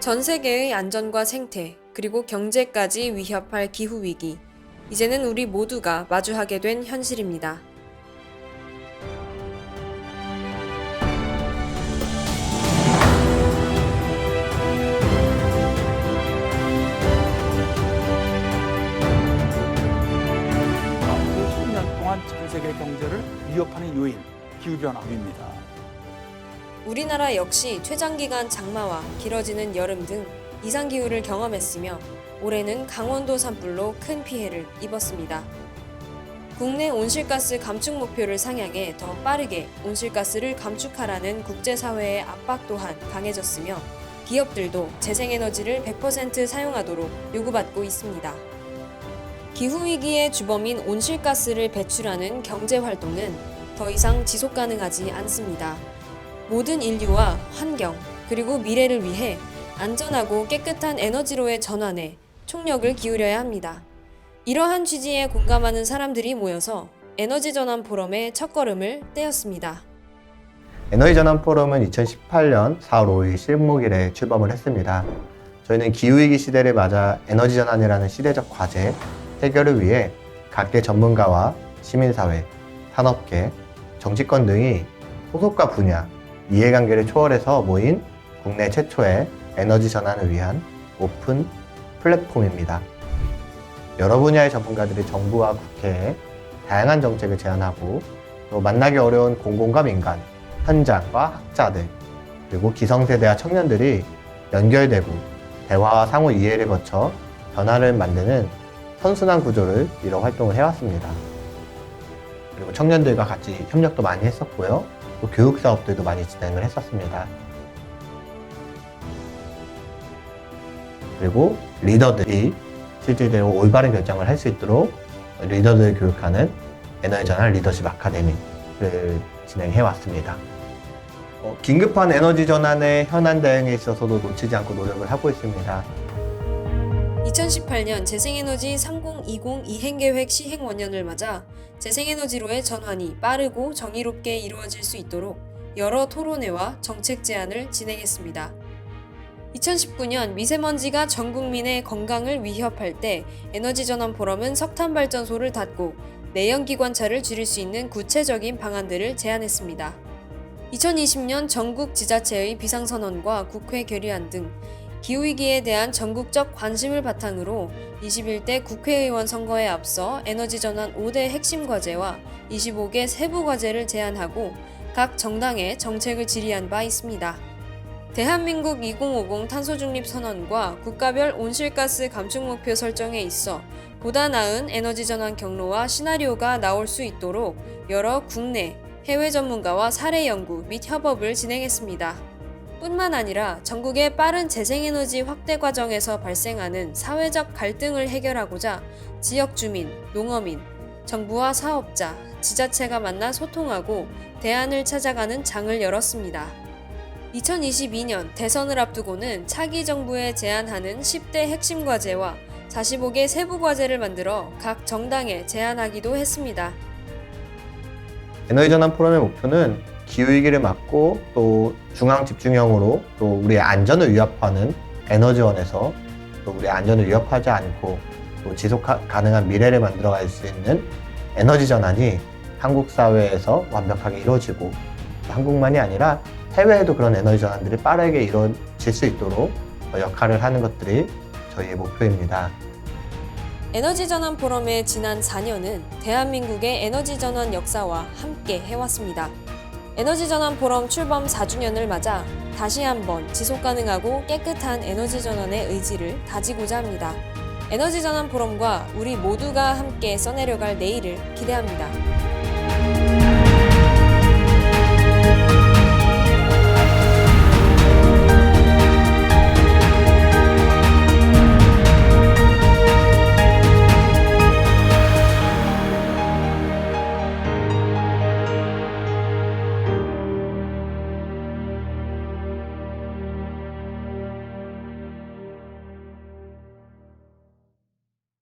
전 세계의 안전과 생태, 그리고 경제까지 위협할 기후위기. 이제는 우리 모두가 마주하게 된 현실입니다. 앞으로 10년 동안 전 세계 경제를 위협하는 요인 기후변화입니다. 우리나라 역시 최장기간 장마와 길어지는 여름 등 이상기후를 경험했으며 올해는 강원도 산불로 큰 피해를 입었습니다. 국내 온실가스 감축 목표를 상향해 더 빠르게 온실가스를 감축하라는 국제사회의 압박 또한 강해졌으며 기업들도 재생에너지를 100% 사용하도록 요구받고 있습니다. 기후위기의 주범인 온실가스를 배출하는 경제활동은 더 이상 지속 가능하지 않습니다. 모든 인류와 환경, 그리고 미래를 위해 안전하고 깨끗한 에너지로의 전환에 총력을 기울여야 합니다. 이러한 취지에 공감하는 사람들이 모여서 에너지 전환 포럼의 첫걸음을 떼었습니다. 에너지 전환 포럼은 2018년 4월 5일 실목일에 출범을 했습니다. 저희는 기후위기 시대를 맞아 에너지 전환이라는 시대적 과제 해결을 위해 각계 전문가와 시민사회, 산업계, 정치권 등이 소속과 분야, 이해관계를 초월해서 모인 국내 최초의 에너지 전환을 위한 오픈 플랫폼입니다. 여러 분야의 전문가들이 정부와 국회에 다양한 정책을 제안하고 또 만나기 어려운 공공과 민간, 현장과 학자들, 그리고 기성세대와 청년들이 연결되고 대화와 상호 이해를 거쳐 변화를 만드는 선순환 구조를 이뤄 활동을 해왔습니다. 그리고 청년들과 같이 협력도 많이 했었고요. 또 교육 사업들도 많이 진행을 했었습니다. 그리고 리더들이 실질적으로 올바른 결정을 할 수 있도록 리더들을 교육하는 에너지 전환 리더십 아카데미를 진행해 왔습니다. 어, 긴급한 에너지 전환의 현안 대응에 있어서도 놓치지 않고 노력을 하고 있습니다. 2018년 재생에너지 3020 이행계획 시행 원년을 맞아 재생에너지로의 전환이 빠르고 정의롭게 이루어질 수 있도록 여러 토론회와 정책 제안을 진행했습니다. 2019년 미세먼지가 전 국민의 건강을 위협할 때 에너지 전환 포럼은 석탄 발전소를 닫고 내연기관차를 줄일 수 있는 구체적인 방안들을 제안했습니다. 2020년 전국 지자체의 비상선언과 국회 결의안 등 기후위기에 대한 전국적 관심을 바탕으로 21대 국회의원 선거에 앞서 에너지 전환 5대 핵심 과제와 25개 세부 과제를 제안하고 각 정당에 정책을 질의한 바 있습니다. 대한민국 2050 탄소 중립 선언과 국가별 온실가스 감축 목표 설정에 있어 보다 나은 에너지 전환 경로와 시나리오가 나올 수 있도록 여러 국내, 해외 전문가와 사례 연구 및 협업을 진행했습니다. 뿐만 아니라 전국의 빠른 재생에너지 확대 과정에서 발생하는 사회적 갈등을 해결하고자 지역 주민, 농어민, 정부와 사업자, 지자체가 만나 소통하고 대안을 찾아가는 장을 열었습니다. 2022년 대선을 앞두고는 차기 정부에 제안하는 10대 핵심 과제와 45개 세부 과제를 만들어 각 정당에 제안하기도 했습니다. 에너지 전환 포럼의 목표는 기후위기를 막고 또 중앙 집중형으로 또 우리의 안전을 위협하는 에너지원에서 또 우리의 안전을 위협하지 않고 또 지속 가- 가능한 미래를 만들어갈 수 있는 에너지 전환이 한국 사회에서 완벽하게 이루어지고 또 한국만이 아니라 해외에도 그런 에너지 전환들이 빠르게 이루어질 수 있도록 역할을 하는 것들이 저희의 목표입니다. 에너지 전환 포럼의 지난 4년은 대한민국의 에너지 전환 역사와 함께 해왔습니다. 에너지 전환 포럼 출범 4주년을 맞아 다시 한번 지속 가능하고 깨끗한 에너지 전환의 의지를 다지고자 합니다. 에너지 전환 포럼과 우리 모두가 함께 써내려갈 내일을 기대합니다.